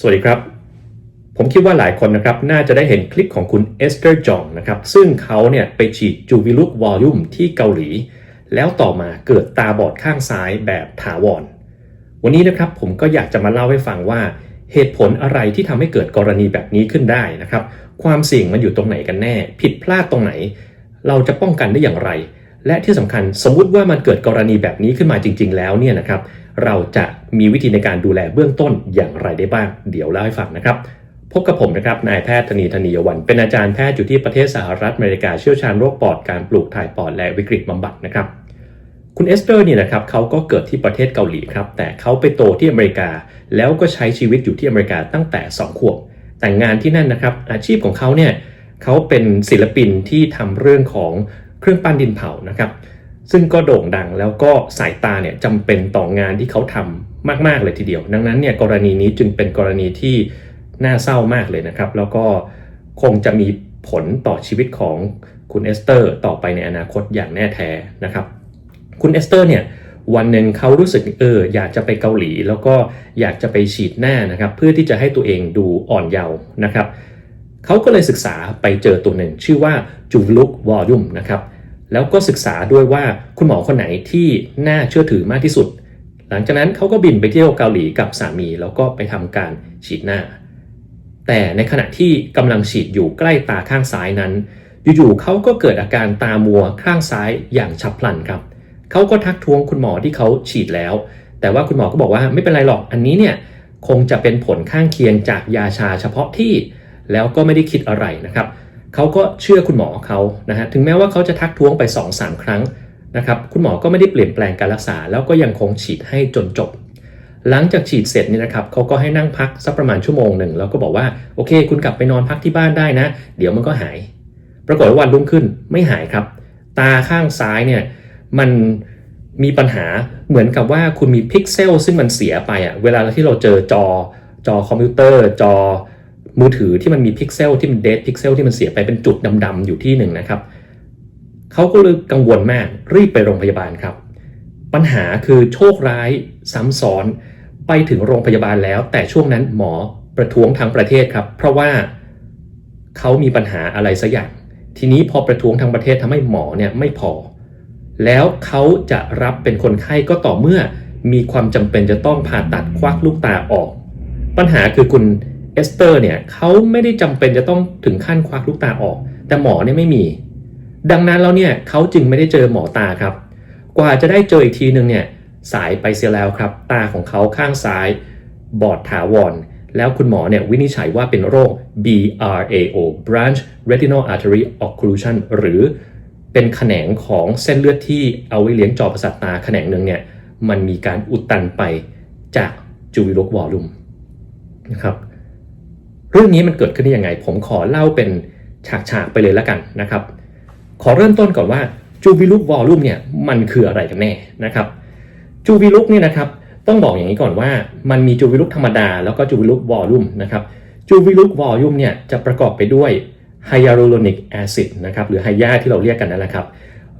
สวัสดีครับ ผมคิดว่าหลายคนนะครับน่าจะได้เห็นคลิปของคุณเอสเตอร์จองนะครับซึ่งเขาเนี่ยไปฉีดจูวิลุกวอลลุ่มที่เกาหลี แล้วต่อมาเกิดตาบอดข้างซ้ายแบบถาวร วันนี้นะครับผมก็อยากจะมาเล่าให้ฟังว่าเหตุผลอะไรที่ทำให้เกิดกรณีแบบนี้ขึ้นได้นะครับ ความเสี่ยงมันอยู่ตรงไหนกันแน่ ผิดพลาดตรงไหน เราจะป้องกันได้อย่างไร และที่สำคัญสมมุติว่ามันเกิดกรณีแบบนี้ขึ้นมาจริง ๆ แล้วเนี่ยนะครับ เราจะมีวิธีในการดูแลเบื้องต้นอย่างไรได้บ้าง เดี๋ยวเล่าให้ฟังนะครับ พบกับผมนะครับนายแพทย์ธนีธนียวัน เป็นอาจารย์แพทย์อยู่ที่ประเทศสหรัฐอเมริกาเชี่ยวชาญโรคปอดการปลูกถ่ายปอดและวิกฤตบำบัดนะครับ คุณเอสเตอร์นี่นะครับเขาก็เกิดที่ประเทศเกาหลีครับ แต่เขาไปโตที่อเมริกา แล้วก็ใช้ชีวิตอยู่ที่อเมริกาตั้งแต่ 2 ขวบ แต่งงานที่นั่นนะครับ อาชีพของเขาเนี่ยเขาเป็นศิลปินที่ทำเรื่องของเครื่องปั้นดินเผานะครับ ซึ่งก็โด่งดังแล้วก็สายตาเนี่ยจำเป็นต่องานที่เขาทำมาก ๆ เลยทีเดียว ดังนั้นเนี่ยกรณีนี้จึงเป็นกรณีที่น่าเศร้ามากเลยนะครับ แล้วก็คงจะมีผลต่อชีวิตของคุณเอสเตอร์ต่อไปในอนาคตอย่างแน่แท้นะครับ คุณเอสเตอร์เนี่ยวันหนึ่งเขารู้สึกเอออยากจะไปเกาหลี แล้วก็อยากจะไปฉีดหน้านะครับ เพื่อที่จะให้ตัวเองดูอ่อนเยาว์นะครับเขาก็เลยศึกษาไปเจอตัวหนึ่ง ชื่อว่าจูลุกวอลลุ่มนะครับ แล้วก็ศึกษาด้วยว่าคุณหมอคนไหนที่น่าเชื่อถือมากที่สุด หลังจากนั้นเขาก็บินไปเที่ยวเกาหลีกับสามี แล้วก็ไปทำการฉีดหน้า แต่ในขณะที่กำลังฉีดอยู่ใกล้ตาข้างซ้ายนั้น อยู่ๆเขาก็เกิดอาการตามัวข้างซ้ายอย่างฉับพลันครับเขาก็ทักท้วงคุณหมอที่เขาฉีดแล้ว แต่ว่าคุณหมอก็บอกว่าไม่เป็นไรหรอกอันนี้เนี่ยคงจะเป็นผลข้างเคียงจากยาชาเฉพาะที่ แล้วก็ไม่ได้คิดอะไรนะครับ เขาก็เชื่อคุณหมอเขานะฮะถึงแม้ว่าเขาจะทักท้วงไป 2-3 ครั้งนะครับคุณหมอก็ไม่ได้เปลี่ยนแปลงการรักษา แล้วก็ยังคงฉีดให้จนจบ หลังจากฉีดเสร็จนี่นะครับเขาก็ให้นั่งพักสักประมาณชั่วโมงหนึ่งแล้วก็บอกว่าโอเค คุณกลับไปนอนพักที่บ้านได้นะ เดี๋ยวมันก็หาย ปรากฏว่าวันรุ่งขึ้นไม่หายครับ ตาข้างซ้ายเนี่ยมันมีปัญหาเหมือนกับว่าคุณมีพิกเซลซึ่งมันเสียไปอะเวลาที่เราเจอจอจอคอมพิวเตอร์จอ มือถือที่มันมีพิกเซลที่มันเดทพิกเซลที่มันเสียไปเป็นจุดดำๆอยู่ที่หนึ่งนะครับเขาก็เลยกังวลมากรีบไปโรงพยาบาลครับ ปัญหาคือโชคร้ายซ้ำซ้อนไปถึงโรงพยาบาลแล้ว แต่ช่วงนั้นหมอประท้วงทั้งประเทศครับ เพราะว่าเขามีปัญหาอะไรสักอย่าง ทีนี้พอประท้วงทั้งประเทศทำให้หมอเนี่ยไม่พอ แล้วเขาจะรับเป็นคนไข้ก็ต่อเมื่อมีความจำเป็นจะต้องผ่าตัดควักลูกตาออก ปัญหาคือคุณ เอสเตอร์เนี่ยเขาไม่ได้จำเป็นจะต้องถึงขั้นควักลูกตาออก แต่หมอเนี่ยไม่มี ดังนั้นแล้วเนี่ยเขาจึงไม่ได้เจอหมอตาครับ กว่าจะได้เจออีกทีหนึ่งเนี่ยสายไปเสียแล้วครับ ตาของเขาข้างซ้าย บอดถาวร แล้วคุณหมอเนี่ยวินิจฉัยว่าเป็นโรค BRAO branch retinal artery occlusion หรือเป็นแขนงของเส้นเลือดที่เอาไว้เลี้ยงจอประสาทตาแขนงหนึ่งเนี่ยมันมีการอุดตันไปจากจูวิลกวอลลุ่มนะครับ เรื่องนี้มันเกิดขึ้นได้ยังไง ผมขอเล่าเป็นฉากๆไปเลยแล้วกันนะครับ ขอเริ่มต้นก่อนว่าจูวิลุกวอลลุ่มเนี่ยมันคืออะไรกันแน่นะครับจูวิลุกเนี่ยนะครับต้องบอกอย่างนี้ก่อนว่ามันมีจูวิลุกธรรมดาแล้วก็จูวิลุกวอลลุ่มนะครับจูวิลุกวอลลุ่มเนี่ยจะประกอบไปด้วยไฮยาลูโรนิกแอซิดนะครับหรือไฮยาที่เราเรียกกันนั่นแหละครับ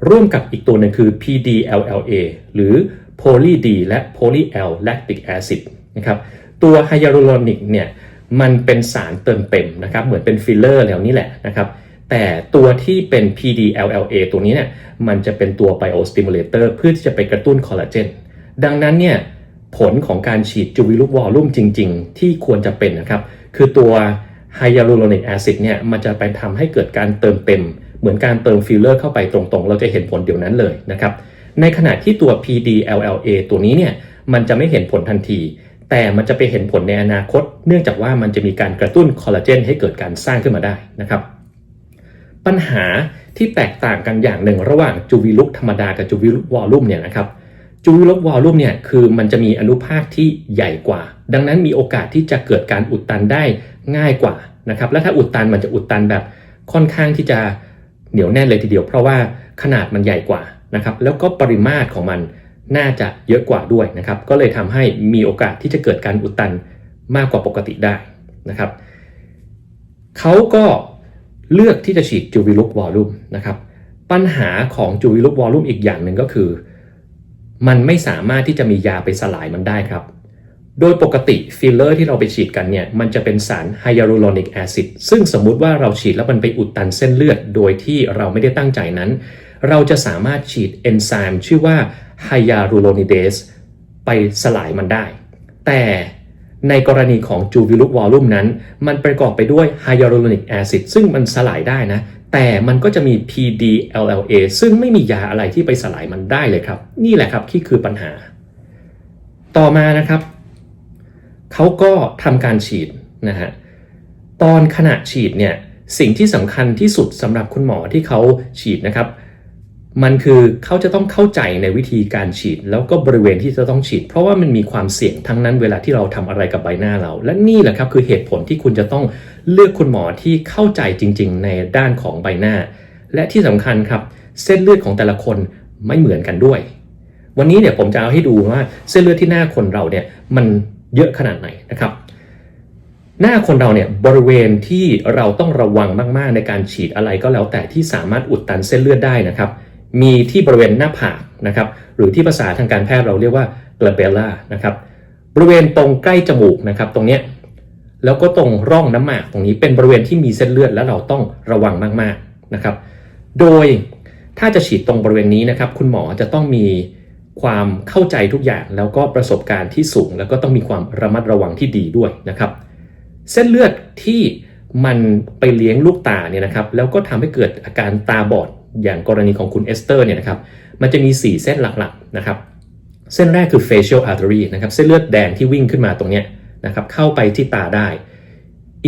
ร่วมกับอีกตัวหนึ่งคือ PDLLA หรือ Poly D และ Poly L lactic acid นะครับตัวไฮยาลูโรนิกเนี่ย มันเป็นสารเติมเต็มนะครับ เหมือนเป็นฟิลเลอร์แล้วนี่แหละนะครับ แต่ตัวที่เป็น PDLLA ตัวนี้เนี่ยมันจะเป็นตัว biostimulator เพื่อที่จะไปกระตุ้นคอลลาเจนดังนั้นเนี่ยผลของการฉีดจูวิลุกวอลลุ่มจริง ๆ ที่ควรจะเป็นนะครับ คือตัวไฮยาลูโรนิกแอซิดเนี่ยมันจะไปทำให้เกิดการเติมเต็ม เหมือนการเติมฟิลเลอร์เข้าไปตรงๆ เราจะเห็นผลเดี๋ยวนั้นเลยนะครับ ในขณะที่ตัว PDLLA ตัวนี้เนี่ยมันจะไม่เห็นผลทันที แต่มันจะไปเห็นผลในอนาคต เนื่องจากว่ามันจะมีการกระตุ้นคอลลาเจนให้เกิดการสร้างขึ้นมาได้นะครับ ปัญหาที่แตกต่างกันอย่างหนึ่งระหว่างจูวิลุกธรรมดากับจูวิลุกวอลลุ่มเนี่ยนะครับจูวิลุกวอลลุ่มเนี่ยคือมันจะมีอนุภาคที่ใหญ่กว่า ดังนั้นมีโอกาสที่จะเกิดการอุดตันได้ง่ายกว่านะครับและถ้าอุดตันมันจะอุดตันแบบค่อนข้างที่จะเหนียวแน่นเลยทีเดียว เพราะว่าขนาดมันใหญ่กว่านะครับแล้วก็ปริมาตรของมัน น่าจะเยอะกว่าด้วยนะครับ ก็เลยทำให้มีโอกาสที่จะเกิดการอุดตันมากกว่าปกติได้นะครับเขาก็เลือกที่จะฉีดจูวิลุกวอลลุ่มนะครับ ปัญหาของจูวิลุกวอลลุ่มอีกอย่างหนึ่งก็คือ มันไม่สามารถที่จะมียาไปสลายมันได้ครับ โดยปกติฟิลเลอร์ที่เราไปฉีดกันเนี่ย มันจะเป็นสารไฮยาลูรอนิกแอซิดซึ่งสมมุติว่าเราฉีดแล้วมันไปอุดตันเส้นเลือด โดยที่เราไม่ได้ตั้งใจนั้น เราจะสามารถฉีดเอนไซม์ชื่อว่า ไฮยาลูโรนิเดสไปสลายมันได้ แต่ในกรณีของจูวิลุกวอลลุ่มนั้น มันประกอบไปด้วยไฮยาลูโรนิกแอซิดซึ่งมันสลายได้นะ แต่มันก็จะมี PDLLA ซึ่งไม่มียาอะไรที่ไปสลายมันได้เลยครับ นี่แหละครับที่คือปัญหา ต่อมานะครับ เขาก็ทำการฉีดนะฮะตอนขณะฉีดเนี่ยสิ่งที่สำคัญที่สุดสำหรับคุณหมอที่เขาฉีดนะครับ มันคือเขาจะต้องเข้าใจในวิธีการฉีด แล้วก็บริเวณที่จะต้องฉีด เพราะว่ามันมีความเสี่ยงทั้งนั้นเวลาที่เราทำอะไรกับใบหน้าเรา และนี่แหละครับคือเหตุผลที่คุณจะต้องเลือกคุณหมอที่เข้าใจจริง ๆ ในด้านของใบหน้า และที่สำคัญครับ เส้นเลือดของแต่ละคนไม่เหมือนกันด้วย วันนี้เนี่ยผมจะเอาให้ดูว่าเส้นเลือดที่หน้าคนเราเนี่ยมันเยอะขนาดไหนนะครับ หน้าคนเราเนี่ยบริเวณที่เราต้องระวังมากๆ ในการฉีดอะไรก็แล้วแต่ที่สามารถอุดตันเส้นเลือดได้นะครับ มีที่บริเวณหน้าผากนะครับ หรือที่ภาษาทางการแพทย์เราเรียกว่า glabella นะครับ บริเวณตรงใกล้จมูกนะครับ ตรงเนี้ยแล้วก็ตรงร่องน้ำหมากตรงนี้เป็นบริเวณที่มีเส้นเลือดแล้วเราต้องระวังมากๆนะครับ โดยถ้าจะฉีดตรงบริเวณนี้นะครับ คุณหมอจะต้องมีความเข้าใจทุกอย่างแล้วก็ประสบการณ์ที่สูง แล้วก็ต้องมีความระมัดระวังที่ดีด้วยนะครับ เส้นเลือดที่มันไปเลี้ยงลูกตาเนี่ยนะครับ แล้วก็ทำให้เกิดอาการตาบอด อย่างกรณีของคุณเอสเตอร์เนี่ยนะครับมันจะมี 4 เส้นหลักๆนะครับเส้นแรกคือ facial artery นะครับเส้นเลือดแดงที่วิ่งขึ้นมาตรงเนี้ยนะครับเข้าไปที่ตาได้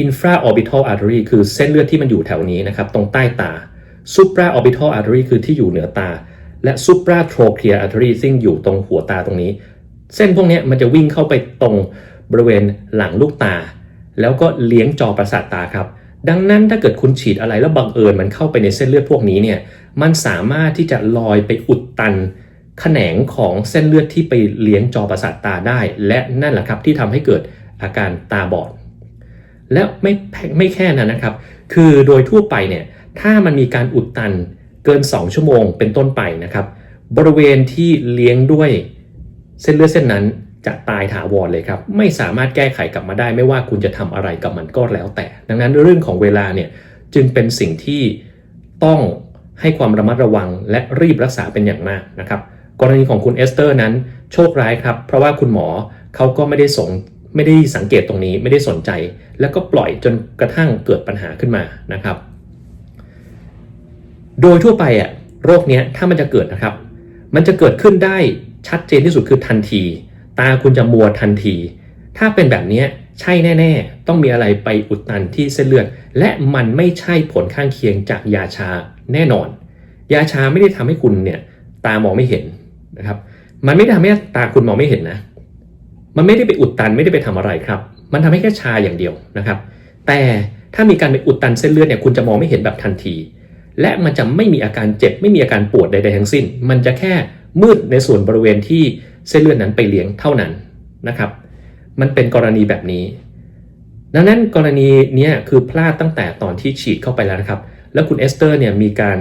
infraorbital artery คือเส้นเลือดที่มันอยู่แถวนี้นะครับตรงใต้ตา supraorbital artery คือที่อยู่เหนือตา และ supratrochlear artery ซึ่งอยู่ตรงหัวตาตรงนี้ เส้นพวกนี้มันจะวิ่งเข้าไปตรงบริเวณหลังลูกตา แล้วก็เลี้ยงจอประสาทตาครับดังนั้นถ้าเกิดคุณฉีดอะไรแล้วบังเอิญมันเข้าไปในเส้นเลือดพวกนี้เนี่ย มันสามารถที่จะลอยไปอุดตันแขนงของเส้นเลือดที่ไปเลี้ยงจอประสาทตาได้ และนั่นแหละครับที่ทำให้เกิดอาการตาบอด และไม่ไม่แค่นั้นนะครับ คือโดยทั่วไปเนี่ยถ้ามันมีการอุดตันเกิน 2 ชั่วโมงเป็นต้นไปนะครับ บริเวณที่เลี้ยงด้วยเส้นเลือดเส้นนั้นจะตายถาวรเลยครับ ไม่สามารถแก้ไขกลับมาได้ ไม่ว่าคุณจะทำอะไรกับมันก็แล้วแต่ ดังนั้นเรื่องของเวลาเนี่ยจึงเป็นสิ่งที่ต้อง ให้ความระมัดระวังและรีบรักษาเป็นอย่างมากนะครับ กรณีของคุณเอสเตอร์นั้นโชคร้ายครับ เพราะว่าคุณหมอเขาก็ไม่ได้สงไม่ได้สังเกตตรงนี้ไม่ได้สนใจ แล้วก็ปล่อยจนกระทั่งเกิดปัญหาขึ้นมานะครับ โดยทั่วไปอะโรคเนี้ยถ้ามันจะเกิดนะครับ มันจะเกิดขึ้นได้ชัดเจนที่สุดคือทันที ตาคุณจะมัวทันที ถ้าเป็นแบบนี้ใช่แน่ ๆ ต้องมีอะไรไปอุดตันที่เส้นเลือด และมันไม่ใช่ผลข้างเคียงจากยาชา แน่นอน ยาชาไม่ได้ทำให้คุณเนี่ยตามองไม่เห็นนะครับ มันไม่ได้ทำให้ตาคุณมองไม่เห็นนะ มันไม่ได้ไปอุดตันไม่ได้ไปทำอะไรครับ มันทำให้แค่ชาอย่างเดียวนะครับ แต่ถ้ามีการไปอุดตันเส้นเลือดเนี่ยคุณจะมองไม่เห็นแบบทันที และมันจะไม่มีอาการเจ็บไม่มีอาการปวดใดๆทั้งสิ้น มันจะแค่มืดในส่วนบริเวณที่เส้นเลือดนั้นไปเลี้ยงเท่านั้นนะครับ มันเป็นกรณีแบบนี้ ดังนั้นกรณีนี้คือพลาดตั้งแต่ตอนที่ฉีดเข้าไปแล้วนะครับ แล้วคุณเอสเตอร์เนี่ยมีการ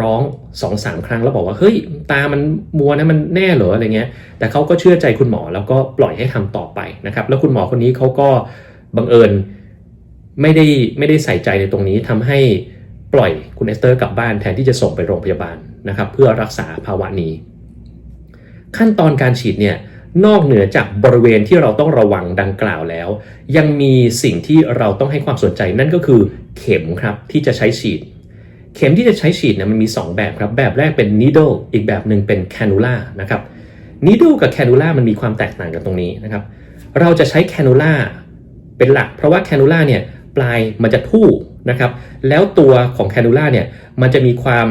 ร้อง2องสามครั้งแล้วบอกว่าเฮ้ยตามันมัวนะมันแน่เหรออะไรเงี้ย แต่เขาก็เชื่อใจคุณหมอแล้วก็ปล่อยให้ทำต่อไปนะครับ แล้วคุณหมอคนนี้เขาก็บังเอิญไม่ได้ไม่ได้ใส่ใจในตรงนี้ทำให้ปล่อยคุณเอสเตอร์กลับบ้านแทนที่จะส่งไปโรงพยาบาลนะครับ เพื่อรักษาภาวะนี้ ขั้นตอนการฉีดเนี่ย นอกเหนือจากบริเวณที่เราต้องระวังดังกล่าวแล้ว ยังมีสิ่งที่เราต้องให้ความสนใจนั่นก็คือเข็มครับที่จะใช้ฉีด เข็มที่จะใช้ฉีดเนี่ยมันมี 2 แบบครับ แบบแรกเป็น needle อีกแบบหนึ่งเป็น cannula นะครับ needle กับ cannula มันมีความแตกต่างกันตรงนี้นะครับ เราจะใช้ cannula เป็นหลัก เพราะว่า cannula เนี่ยปลายมันจะทู่นะครับ แล้วตัวของ cannula เนี่ยมันจะมีความ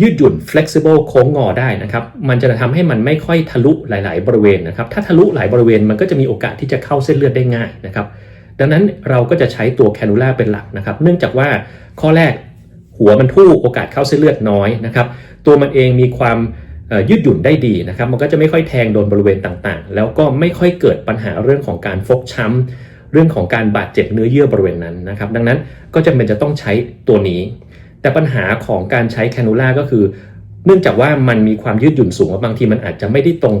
ยืดหยุ่น flexible โค้งงอได้นะครับ มันจะทำให้มันไม่ค่อยทะลุหลาย ๆ บริเวณนะครับ ถ้าทะลุหลายบริเวณมันก็จะมีโอกาสที่จะเข้าเส้นเลือดได้ง่ายนะครับ ดังนั้นเราก็จะใช้ตัว cannula เป็นหลักนะครับ เนื่องจากว่าข้อแรกหัวมันทู่โอกาสเข้าเส้นเลือดน้อยนะครับ ตัวมันเองมีความยืดหยุ่นได้ดีนะครับ มันก็จะไม่ค่อยแทงโดนบริเวณต่างๆ แล้วก็ไม่ค่อยเกิดปัญหาเรื่องของการฟกช้ำเรื่องของการบาดเจ็บเนื้อเยื่อบริเวณนั้นนะครับ ดังนั้นก็จะเป็นจะต้องใช้ตัวนี้ แต่ปัญหาของการใช้แคนูล่าก็คือ เนื่องจากว่ามันมีความยืดหยุ่นสูงบางทีมันอาจจะไม่ได้ตรง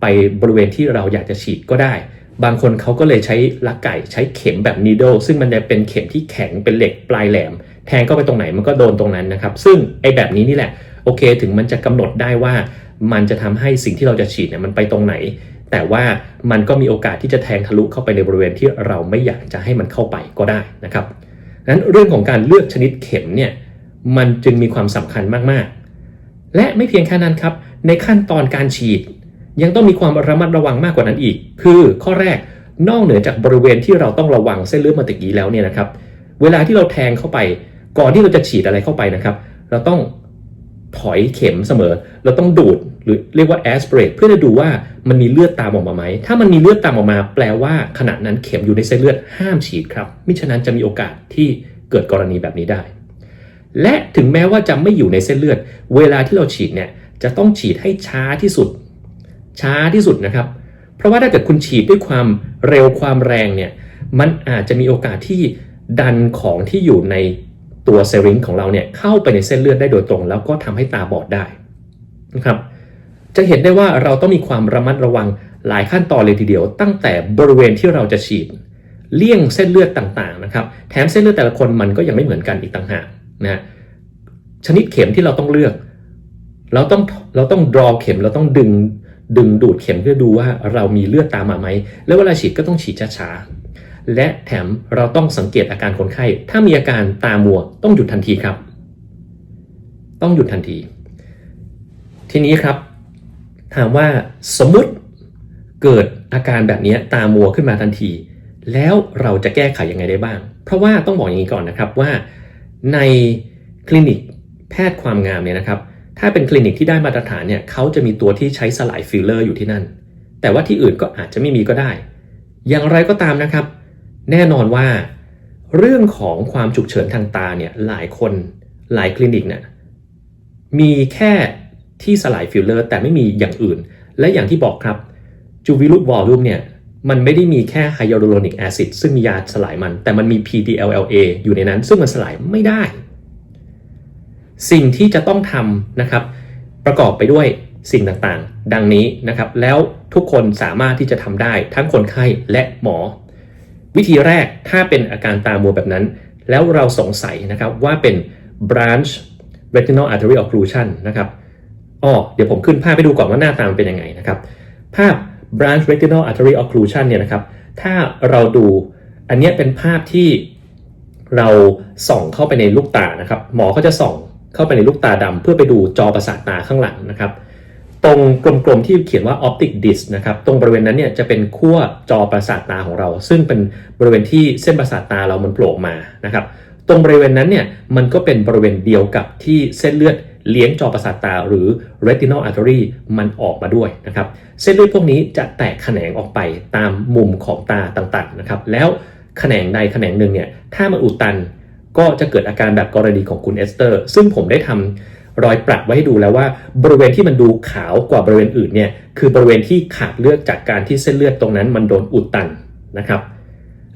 ไปบริเวณที่เราอยากจะฉีดก็ได้ บางคนเขาก็เลยใช้ลักไก่ใช้เข็มแบบ needle ซึ่งมันจะเป็นเข็มที่แข็งเป็นเหล็กปลายแหลม แทงเข้าไปตรงไหนมันก็โดนตรงนั้นนะครับ ซึ่งไอ้แบบนี้นี่แหละโอเคถึงมันจะกำหนดได้ว่า มันจะทำให้สิ่งที่เราจะฉีดเนี่ยมันไปตรงไหน แต่ว่ามันก็มีโอกาสที่จะแทงทะลุเข้าไปในบริเวณที่เราไม่อยากจะให้มันเข้าไปก็ได้นะครับนั้นเรื่องของการเลือกชนิดเข็มเนี่ย มันจึงมีความสำคัญมากๆ และไม่เพียงแค่นั้นครับ ในขั้นตอนการฉีด ยังต้องมีความระมัดระวังมากกว่านั้นอีก คือข้อแรกนอกเหนือจากบริเวณที่เราต้องระวังเส้นเลือดมาตะกี้แล้วเนี่ยนะครับ เวลาที่เราแทงเข้าไป ก่อนที่เราจะฉีดอะไรเข้าไปนะครับ เราต้องถอยเข็มเสมอ เราต้องดูดหรือเรียกว่า aspirate เพื่อจะดูว่ามันมีเลือดตามออกมาไหม ถ้ามันมีเลือดตามออกมา แปลว่าขณะนั้นเข็มอยู่ในเส้นเลือดห้ามฉีดครับ มิฉะนั้นจะมีโอกาสที่เกิดกรณีแบบนี้ได้ และถึงแม้ว่าจะไม่อยู่ในเส้นเลือด เวลาที่เราฉีดเนี่ยจะต้องฉีดให้ช้าที่สุด ช้าที่สุดนะครับ เพราะว่าถ้าเกิดคุณฉีดด้วยความเร็วความแรงเนี่ยมันอาจจะมีโอกาสที่ดันของที่อยู่ในตัวเซริงของเราเนี่ยเข้าไปในเส้นเลือดได้โดยตรง แล้วก็ทำให้ตาบอดได้นะครับจะเห็นได้ว่าเราต้องมีความระมัดระวังหลายขั้นตอนเลยทีเดียว ตั้งแต่บริเวณที่เราจะฉีด เลี่ยงเส้นเลือดต่างๆนะครับ แถมเส้นเลือดแต่ละคนมันก็ยังไม่เหมือนกันอีกต่างหาก นะชนิดเข็มที่เราต้องเลือก เราต้องเราต้องดรอเข็มเราต้องดึงดึงดูดเข็มเพื่อดูว่าเรามีเลือดตามมาไหม แล้วเวลาฉีดก็ต้องฉีดช้าๆ และแถมเราต้องสังเกตอาการคนไข้ ถ้ามีอาการตามัวต้องหยุดทันทีครับ ต้องหยุดทันที ทีนี้ครับ ถามว่าสมมุติเกิดอาการแบบนี้ตามัวขึ้นมาทันที แล้วเราจะแก้ไขยังไงได้บ้าง เพราะว่าต้องบอกอย่างนี้ก่อนนะครับว่า ในคลินิกแพทย์ความงามเนี่ยนะครับ ถ้าเป็นคลินิกที่ได้มาตรฐานเนี่ยเขาจะมีตัวที่ใช้สลายฟิลเลอร์อยู่ที่นั่น แต่ว่าที่อื่นก็อาจจะไม่มีก็ได้ อย่างไรก็ตามนะครับ แน่นอนว่า เรื่องของความฉุกเฉินทางตาเนี่ยหลายคนหลายคลินิกเนี่ยมีแค่ที่สลายฟิลเลอร์แต่ไม่มีอย่างอื่น และอย่างที่บอกครับจูวิลุกวอลลุ่มเนี่ย มันไม่ได้มีแค่ไฮยาลูโรนิกแอซิดซึ่งมียาสลายมัน แต่มันมี PDLLA อยู่ในนั้น ซึ่งมันสลายไม่ได้ สิ่งที่จะต้องทำนะครับ ประกอบไปด้วยสิ่งต่างๆ ดังนี้นะครับ แล้วทุกคนสามารถที่จะทำได้ทั้งคนไข้และหมอ วิธีแรกถ้าเป็นอาการตามัวแบบนั้น แล้วเราสงสัยนะครับว่าเป็น branch retinal artery occlusion นะครับอ๋อเดี๋ยวผมขึ้นภาพไปดูก่อนว่าหน้าตามนเป็นยังไงนะครับ ภาพ branch retinal artery occlusion เนี่ยนะครับ ถ้าเราดูอันเนี้ยเป็นภาพที่เราส่องเข้าไปในลูกตานะครับ หมอเขาจะส่องเข้าไปในลูกตาดำเพื่อไปดูจอประสาทตาข้างหลังนะครับ ตรงกลมๆที่เขียนว่า optic disc นะครับ ตรงบริเวณนั้นเนี่ยจะเป็นขั้วจอประสาทตาของเรา ซึ่งเป็นบริเวณที่เส้นประสาทตาเรามันโผล่มานะครับ ตรงบริเวณนั้นเนี่ยมันก็เป็นบริเวณเดียวกับที่เส้นเลือด เลี้ยงจอประสาทตาหรือ retinal artery มันออกมาด้วยนะครับ เส้นเลือดพวกนี้จะแตกแขนงออกไปตามมุมของตาต่างๆนะครับ แล้วแขนงใดแขนงหนึ่งเนี่ย ถ้ามันอุดตันก็จะเกิดอาการแบบกรณีของคุณเอสเตอร์ ซึ่งผมได้ทำรอยปรับไว้ให้ดูแล้วว่า บริเวณที่มันดูขาวกว่าบริเวณอื่นเนี่ย คือบริเวณที่ขาดเลือดจากการที่เส้นเลือดตรงนั้นมันโดนอุดตันนะครับ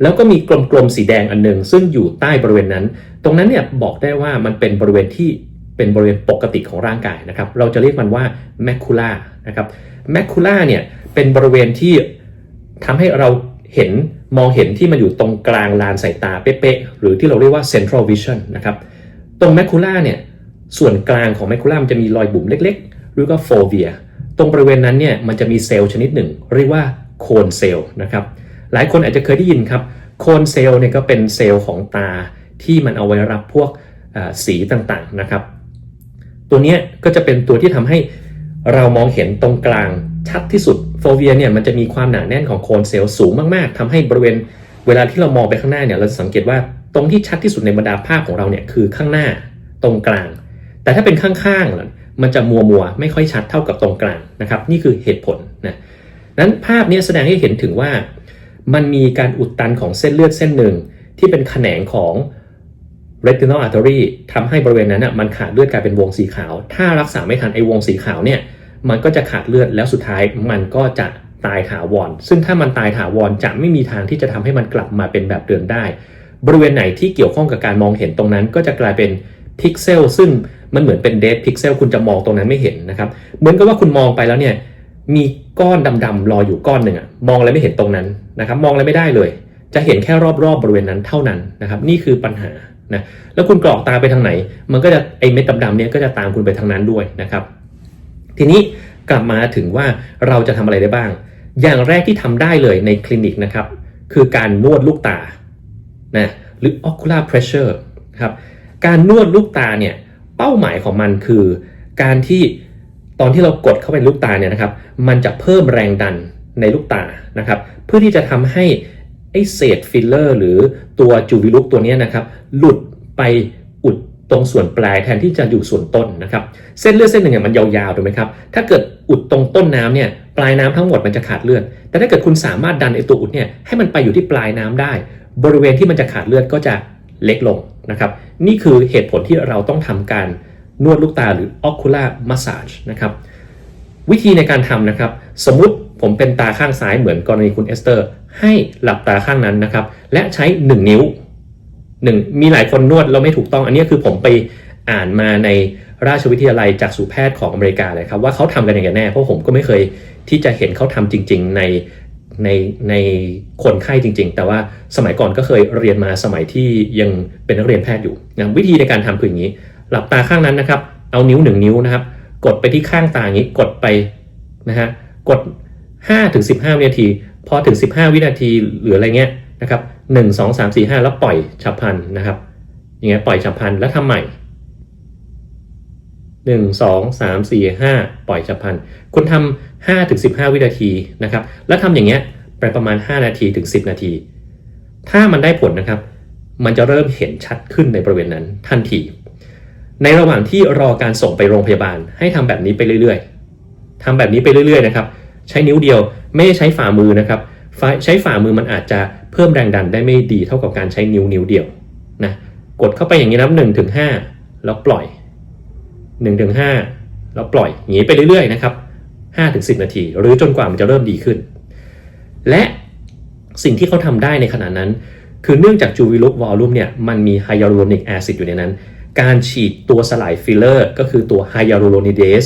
แล้วก็มีกลมๆสีแดงอันหนึ่งซึ่งอยู่ใต้บริเวณนั้น ตรงนั้นเนี่ยบอกได้ว่ามันเป็นบริเวณที่ เป็นบริเวณปกติของร่างกายนะครับ เราจะเรียกมันว่าแมคคูล่านะครับแมคคูล่าเนี่ยเป็นบริเวณที่ทำให้เราเห็นมองเห็นที่มันอยู่ตรงกลางลานสายตาเป๊ะๆหรือที่เราเรียกว่า central vision นะครับตรงแมคคูล่าเนี่ยส่วนกลางของแมคคูล่ามันจะมีรอยบุ๋มเล็กๆ หรือก็โฟเวียตรงบริเวณนั้นเนี่ยมันจะมีเซลล์ชนิดหนึ่ง เรียกว่าโคนเซลล์นะครับหลายคนอาจจะเคยได้ยินครับโคนเซลล์เนี่ยก็เป็นเซลล์ของตาที่มันเอาไว้รับพวกสีต่างๆนะครับ ตัวนี้ก็จะเป็นตัวที่ทำให้เรามองเห็นตรงกลางชัดที่สุดโฟเวียเนี่ยมันจะมีความหนาแน่นของโคนเซลล์สูงมากๆทำให้บริเวณเวลาที่เรามองไปข้างหน้าเนี่ยเราจะสังเกตว่าตรงที่ชัดที่สุดในบรรดาภาพของเราเนี่ยคือข้างหน้าตรงกลาง แต่ถ้าเป็นข้างๆมันจะมัวมัวไม่ค่อยชัดเท่ากับตรงกลางนะครับนี่คือเหตุผลนะนั้นภาพนี้แสดงให้เห็นถึงว่า มันมีการอุดตันของเส้นเลือดเส้นหนึ่งที่เป็นแขนงของ retinal artery ทำให้บริเวณนั้นนะมันขาดเลือดกลายเป็นวงสีขาว ถ้ารักษาไม่ทันไอ้วงสีขาวเนี่ยมันก็จะขาดเลือดแล้วสุดท้ายมันก็จะตายถาวร ซึ่งถ้ามันตายถาวรจะไม่มีทางที่จะทำให้มันกลับมาเป็นแบบเดิมได้ บริเวณไหนที่เกี่ยวข้องกับการมองเห็นตรงนั้น ก็จะกลายเป็นพิกเซลซึ่งมันเหมือนเป็นเด d พิกเซลคุณจะมองตรงนั้นไม่เห็นนะครับ เหมือนกับว่าคุณมองไปแล้วเนี่ยมีก้อนดำๆรออยู่ก้อนหนึ่งอะมองอะไรไม่เห็นตรงนั้นนะครับ มองอะไรไม่ได้เลย จะเห็นแค่รอบๆบบริเวณนั้นเท่านั้นนะครับ นี่คือปัญหา นะแล้วคุณกรอกตาไปทางไหน มันก็จะไอเม็ดดำๆเนี่ยก็จะตามคุณไปทางนั้นด้วยนะครับ ทีนี้กลับมาถึงว่าเราจะทำอะไรได้บ้าง อย่างแรกที่ทำได้เลยในคลินิกนะครับ คือการนวดลูกตานะหรือ ocular pressure ครับการนวดลูกตาเนี่ยเป้าหมายของมันคือ การที่ตอนที่เรากดเข้าไปลูกตาเนี่ยนะครับ มันจะเพิ่มแรงดันในลูกตานะครับ เพื่อที่จะทำให้ ไอเศษฟิลเลอร์ หรือตัวจูวิลุกตัวนี้นะครับหลุดไปอุดตรงส่วนปลายแทนที่จะอยู่ส่วนต้นนะครับ เส้นเลือดเส้นหนึ่งเนี่ยมันยาวๆถูกไหมครับ ถ้าเกิดอุดตรงต้นน้ำเนี่ยปลายน้ำทั้งหมดมันจะขาดเลือด แต่ถ้าเกิดคุณสามารถดันไอตัวอุดเนี่ยให้มันไปอยู่ที่ปลายน้ำได้ บริเวณที่มันจะขาดเลือดก็จะเล็กลงนะครับ นี่คือเหตุผลที่เราต้องทำการนวดลูกตาหรือ ocular massage นะครับ วิธีในการทำนะครับ สมมติ ผมเป็นตาข้างซ้ายเหมือนกรณีคุณเอสเตอร์ ให้หลับตาข้างนั้นนะครับ และใช้ 1 นิ้ว 1 มีหลายคนนวดเราไม่ถูกต้อง อันนี้คือผมไปอ่านมาในราชวิทยาลัยจากสูแพทย์ของอเมริกาเลยครับ ว่าเขาทำกันอย่างไรแน่เพราะผมก็ไม่เคยที่จะเห็นเขาทำจริง ๆ ในในในคนไข้จริง ๆ แต่ว่าสมัยก่อนก็เคยเรียนมาสมัยที่ยังเป็นนักเรียนแพทย์อยู่นะวิธีในการทำคืออย่างนี้ หลับตาข้างนั้นนะครับ เอานิ้วหนึ่งนิ้วนะครับ กดไปที่ข้างตาอย่างนี้กดไปนะฮะกด 5ถึง15 วินาที พอถึง 15 วินาทีหรืออะไรเงี้ยนะครับ1 2 3 4 5 แล้วปล่อยฉับพลันนะครับอย่างเงี้ยปล่อยฉับพลันแล้วทำใหม่ 1 2 3 4 5 ปล่อยฉับพลัน คุณทำ5ถึง15 วินาทีนะครับแล้วทำอย่างเงี้ยไปประมาณ 5 นาทีถึง 10 นาที ถ้ามันได้ผลนะครับ มันจะเริ่มเห็นชัดขึ้นในบริเวณนั้นทันที ในระหว่างที่รอการส่งไปโรงพยาบาล ให้ทำแบบนี้ไปเรื่อย ๆทำแบบนี้ไปเรื่อย ๆ นะครับ ใช้นิ้วเดียว ไม่ใช้ฝ่ามือนะครับ ใช้ฝ่ามือมันอาจจะเพิ่มแรงดันได้ไม่ดีเท่ากับการใช้นิ้วนิ้วเดียวนะกดเข้าไปอย่างนี้นับหนึ่งถึงห้าแล้วปล่อย1นถึงห้าแล้วปล่อยอย่างนี้ไปเรื่อยๆนะครับ5ถึง10นาที หรือจนกว่ามันจะเริ่มดีขึ้น และสิ่งที่เขาทำได้ในขณะนั้น คือเนื่องจากจูวิลุกวอลลุ่มเนี่ยมันมีไฮยาลูโรนิกแอซิดอยู่ในนั้น การฉีดตัวสลายฟิลเลอร์ ก็คือตัวไฮยาลูโรนิเดส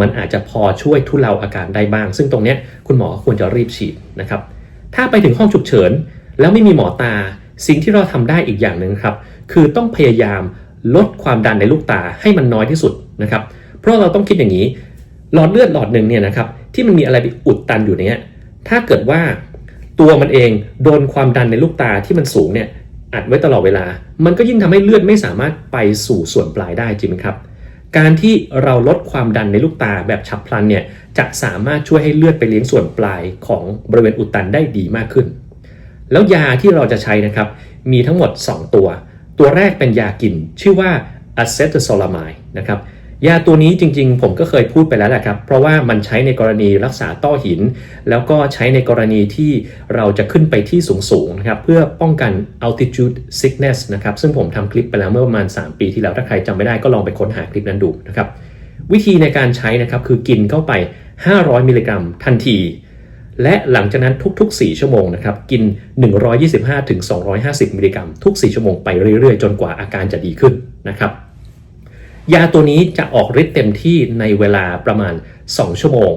มันอาจจะพอช่วยทุเลาอาการได้บ้าง ซึ่งตรงนี้คุณหมอควรจะรีบฉีดนะครับ ถ้าไปถึงห้องฉุกเฉิน แล้วไม่มีหมอตา สิ่งที่เราทำได้อีกอย่างหนึ่งครับ คือต้องพยายามลดความดันในลูกตาให้มันน้อยที่สุดนะครับ เพราะเราต้องคิดอย่างนี้ หลอดเลือดหลอดหนึ่งเนี่ยนะครับที่มันมีอะไรไปอุดตันอยู่เนี้ยถ้าเกิดว่าตัวมันเองโดนความดันในลูกตาที่มันสูงเนี่ยอัดไว้ตลอดเวลา มันก็ยิ่งทำให้เลือดไม่สามารถไปสู่ส่วนปลายได้จริงไหมครับ การที่เราลดความดันในลูกตาแบบฉับพลันเนี่ยจะสามารถช่วยให้เลือดไปเลี้ยงส่วนปลายของบริเวณอุดตันได้ดีมากขึ้น แล้วยาที่เราจะใช้นะครับมีทั้งหมด 2 ตัว ตัวแรกเป็นยากินชื่อว่าอะเซตโซลามายนะครับ ยาตัวนี้จริงๆ ผมก็เคยพูดไปแล้วแหละครับ เพราะว่ามันใช้ในกรณีรักษาต้อหิน แล้วก็ใช้ในกรณีที่เราจะขึ้นไปที่สูงๆนะครับ เพื่อป้องกัน altitude sickness นะครับ ซึ่งผมทำคลิปไปแล้วเมื่อประมาณ 3 ปีที่แล้ว ถ้าใครจำไม่ได้ก็ลองไปค้นหาคลิปนั้นดูนะครับ วิธีในการใช้นะครับคือกินเข้าไป 500 มิลลิกรัมทันที และหลังจากนั้นทุก ๆ 4 ชั่วโมงนะครับ กิน 125-250 มิลลิกรัมทุก 4 ชั่วโมงไปเรื่อยๆ จนกว่าอาการจะดีขึ้นนะครับ ยาตัวนี้จะออกฤทธิ์เต็มที่ในเวลาประมาณ 2 ชั่วโมง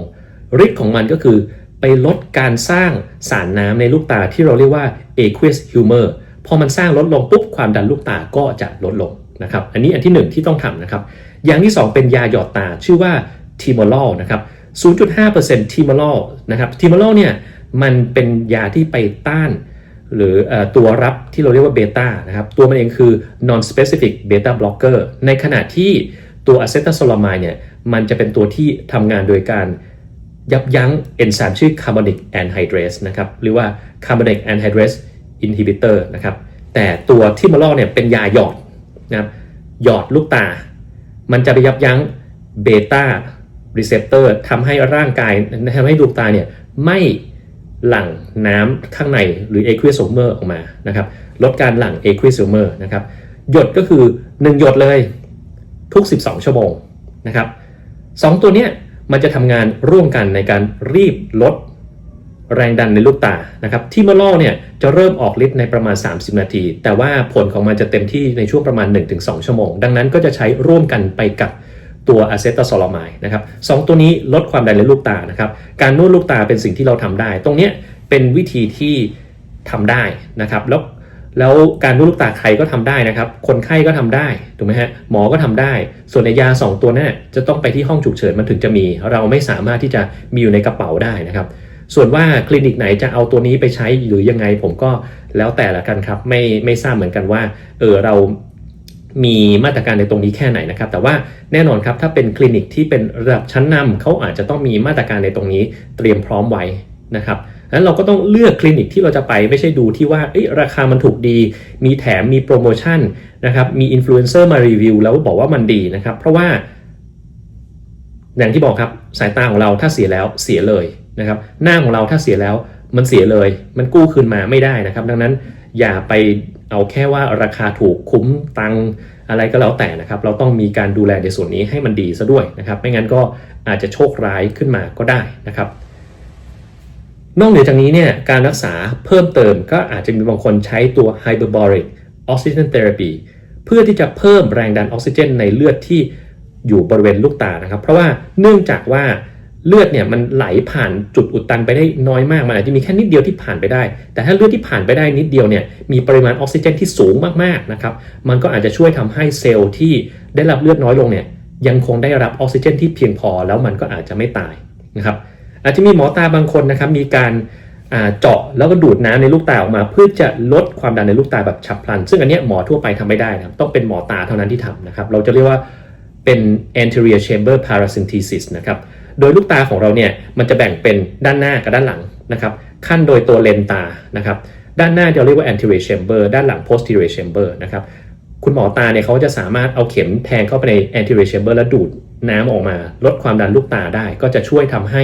ฤทธิ์ของมันก็คือไปลดการสร้างสารน้ำในลูกตาที่เราเรียกว่า aqueous humor พอมันสร้างลดลงปุ๊บความดันลูกตาก็จะลดลงนะครับอันนี้อันที่1ที่ต้องทำนะครับอย่างที่ 2 เป็นยาหยอดตาชื่อว่า timolol นะครับ 0.5% timolol นะครับ timolol เนี่ยมันเป็นยาที่ไปต้าน หรือตัวรับที่เราเรียกว่าเบต้านะครับ ตัวมันเองคือ non specific beta blocker ในขณะที่ตัวอะเซตาโซลามายเนี่ย มันจะเป็นตัวที่ทำงานโดยการยับยั้งเอนไซม์ชื่อ carbonic anhydrase นะครับ หรือว่า carbonic anhydrase inhibitor นะครับ แต่ตัวทิมอลเนี่ยเป็นยาหยอดนะครับ หยอดลูกตา มันจะไปยับยั้งเบต้ารีเซพเตอร์ทำให้ร่างกายทำให้ลูกตาเนี่ยไม่ หลั่งน้ำข้างในหรือ aqueous humor ออกมานะครับลดการหลั่ง aqueous humor นะครับหยดก็คือ 1 หยดเลยทุก 12 ชั่วโมงนะครับสองตัวเนี้ยมันจะทำงานร่วมกันในการรีบลดแรงดันในลูกตานะครับที่มอลเนี่ยจะเริ่มออกฤทธิ์ในประมาณ 30 นาที แต่ว่าผลของมันจะเต็มที่ในช่วงประมาณ 1-2 ชั่วโมง ดังนั้นก็จะใช้ร่วมกันไปกับ ตัวอะเซตาซอลามายนะครับสองตัวนี้ลดความดันในลูกตานะครับการนวดลูกตาเป็นสิ่งที่เราทำได้ ตรงนี้เป็นวิธีที่ทำได้นะครับแล้วแล้วการนวดลูกตาใครก็ทำได้นะครับ คนไข้ก็ทำได้ถูกไหมฮะหมอก็ทำได้ ส่วนในยา 2 ตัวนั้นจะต้องไปที่ห้องฉุกเฉินมันถึงจะมี เราไม่สามารถที่จะมีอยู่ในกระเป๋าได้นะครับ ส่วนว่าคลินิกไหนจะเอาตัวนี้ไปใช้หรือยังไงผมก็แล้วแต่ละกันครับไม่ไม่ทราบเหมือนกันว่าเออเรา มีมาตรการในตรงนี้แค่ไหนนะครับ แต่ว่าแน่นอนครับถ้าเป็นคลินิกที่เป็นระดับชั้นนำเขาอาจจะต้องมีมาตรการในตรงนี้เตรียมพร้อมไว้นะครับนั้นเราก็ต้องเลือกคลินิกที่เราจะไปไม่ใช่ดูที่ว่าเอ้ยราคามันถูกดี มีแถมมีโปรโมชั่นนะครับมีอินฟลูเอนเซอร์มารีวิวแล้วบอกว่ามันดีนะครับ เพราะว่า อย่างที่บอกครับสายตาของเราถ้าเสียแล้วเสียเลยนะครับ หน้าของเราถ้าเสียแล้วมันเสียเลย มันกู้คืนมาไม่ได้นะครับ ดังนั้นอย่าไป เอาแค่ว่าราคาถูกคุ้มตังอะไรก็แล้วแต่นะครับ เราต้องมีการดูแลในส่วนนี้ให้มันดีซะด้วยนะครับ ไม่งั้นก็อาจจะโชคร้ายขึ้นมาก็ได้นะครับ นอกเหนือจากนี้เนี่ยการรักษาเพิ่มเติมก็อาจจะมีบางคนใช้ตัว hyperbaric oxygen therapy เพื่อที่จะเพิ่มแรงดันออกซิเจนในเลือดที่อยู่บริเวณลูกตานะครับ เพราะว่าเนื่องจากว่า เลือดเนี่ยมันไหลผ่านจุดอุดตันไปได้น้อยมากมันอาจจะมีแค่นิดเดียวที่ผ่านไปได้ แต่ถ้าเลือดที่ผ่านไปได้นิดเดียวเนี่ยมีปริมาณออกซิเจนที่สูงมากๆนะครับมันก็อาจจะช่วยทำให้เซลล์ที่ได้รับเลือดน้อยลงเนี่ยยังคงได้รับออกซิเจนที่เพียงพอแล้วมันก็อาจจะไม่ตายนะครับอาจจะมีหมอตาบางคนนะครับมีการเจาะแล้วก็ดูดน้ำในลูกตาออกมา เพื่อจะลดความดันในลูกตาแบบฉับพลัน ซึ่งอันนี้หมอทั่วไปทำไม่ได้นะครับต้องเป็นหมอตาเท่านั้นที่ทำนะครับเราจะเรียกว่าเป็น anterior chamber paracentesis นะครับ โดยลูกตาของเราเนี่ยมันจะแบ่งเป็นด้านหน้ากับด้านหลังนะครับขั้นโดยตัวเลนตานะครับด้านหน้าจะเรียกว่า anterior chamber ด้านหลัง posterior chamber นะครับคุณหมอตาเนี่ยเขาจะสามารถเอาเข็มแทงเข้าไปใน anterior chamber แล้วดูดน้ำออกมา ลดความดันลูกตาได้ ก็จะช่วยทำให้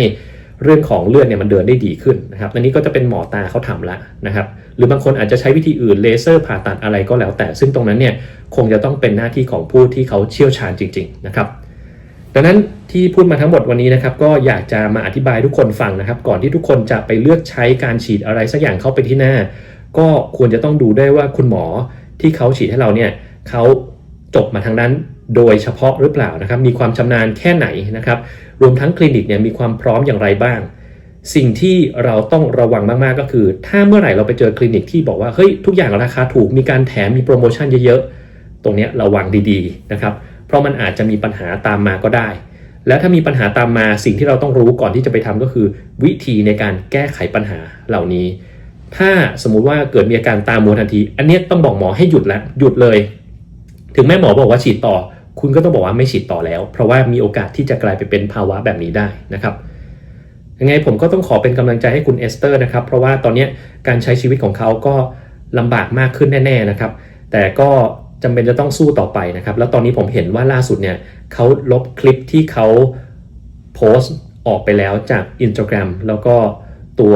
เรื่องของเลือดเนี่ยมันเดินได้ดีขึ้นนะครับอันนี้ก็จะเป็นหมอตาเขาทำละนะครับ หรือบางคนอาจจะใช้วิธีอื่นเลเซอร์ผ่าตัดอะไรก็แล้วแต่ ซึ่งตรงนั้นเนี่ยคงจะต้องเป็นหน้าที่ของผู้ที่เขาเชี่ยวชาญจริง ๆ นะครับ ดังนั้นที่พูดมาทั้งหมดวันนี้นะครับก็อยากจะมาอธิบายทุกคนฟังนะครับ ก่อนที่ทุกคนจะไปเลือกใช้การฉีดอะไรสักอย่างเข้าไปที่หน้า ก็ควรจะต้องดูด้วยว่าคุณหมอที่เขาฉีดให้เราเนี่ยเขาจบมาทางนั้นโดยเฉพาะหรือเปล่านะครับ มีความชำนาญแค่ไหนนะครับ รวมทั้งคลินิกเนี่ยมีความพร้อมอย่างไรบ้าง สิ่งที่เราต้องระวังมากๆก็คือ ถ้าเมื่อไหร่เราไปเจอคลินิกที่บอกว่าเฮ้ยทุกอย่างราคาถูกมีการแถมมีโปรโมชั่นเยอะๆตรงนี้ระวังดีๆนะครับ เพราะมันอาจจะมีปัญหาตามมาก็ได้ แล้วถ้ามีปัญหาตามมาสิ่งที่เราต้องรู้ก่อนที่จะไปทำก็คือ วิธีในการแก้ไขปัญหาเหล่านี้ ถ้าสมมุติว่าเกิดมีอาการตามมัวทันที อันนี้ต้องบอกหมอให้หยุดแล้วหยุดเลย ถึงแม่หมอบอกว่าฉีดต่อ คุณก็ต้องบอกว่าไม่ฉีดต่อแล้ว เพราะว่ามีโอกาสที่จะกลายไปเป็นภาวะแบบนี้ได้นะครับยังไงผมก็ต้องขอเป็นกำลังใจให้คุณเอสเตอร์นะครับ เพราะว่าตอนนี้การใช้ชีวิตของเขาก็ลำบากมากขึ้นแน่ ๆนะครับ แต่ก็ จำเป็นจะต้องสู้ต่อไปนะครับ แล้วตอนนี้ผมเห็นว่าล่าสุดเนี่ยเขาลบคลิปที่เขาโพสต์ออกไปแล้วจาก Instagram แล้วก็ตัว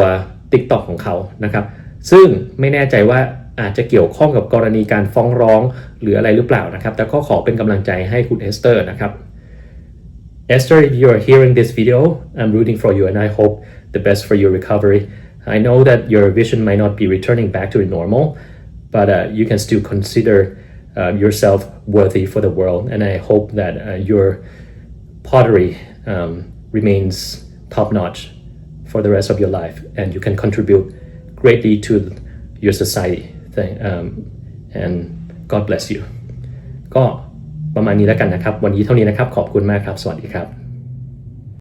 TikTok ของเขานะครับ ซึ่งไม่แน่ใจว่าอาจจะเกี่ยวข้องกับกรณีการฟ้องร้องหรืออะไรหรือเปล่านะครับ แต่ก็ขอเป็นกำลังใจให้คุณเอสเตอร์นะครับ Esther, if you are hearing this video, I'm rooting for you and I hope the best for your recovery. I know that your vision might not be returning back to normal, but uh, you can still consider uh, yourself worthy for the world. And I hope that uh, your pottery um, remains top notch for the rest of your life and you can contribute greatly to your society. Um, and God bless you. ก็ประมาณนี้แล้วกันนะครับ วันนี้เท่านี้นะครับ ขอบคุณมากครับ สวัสดีครับ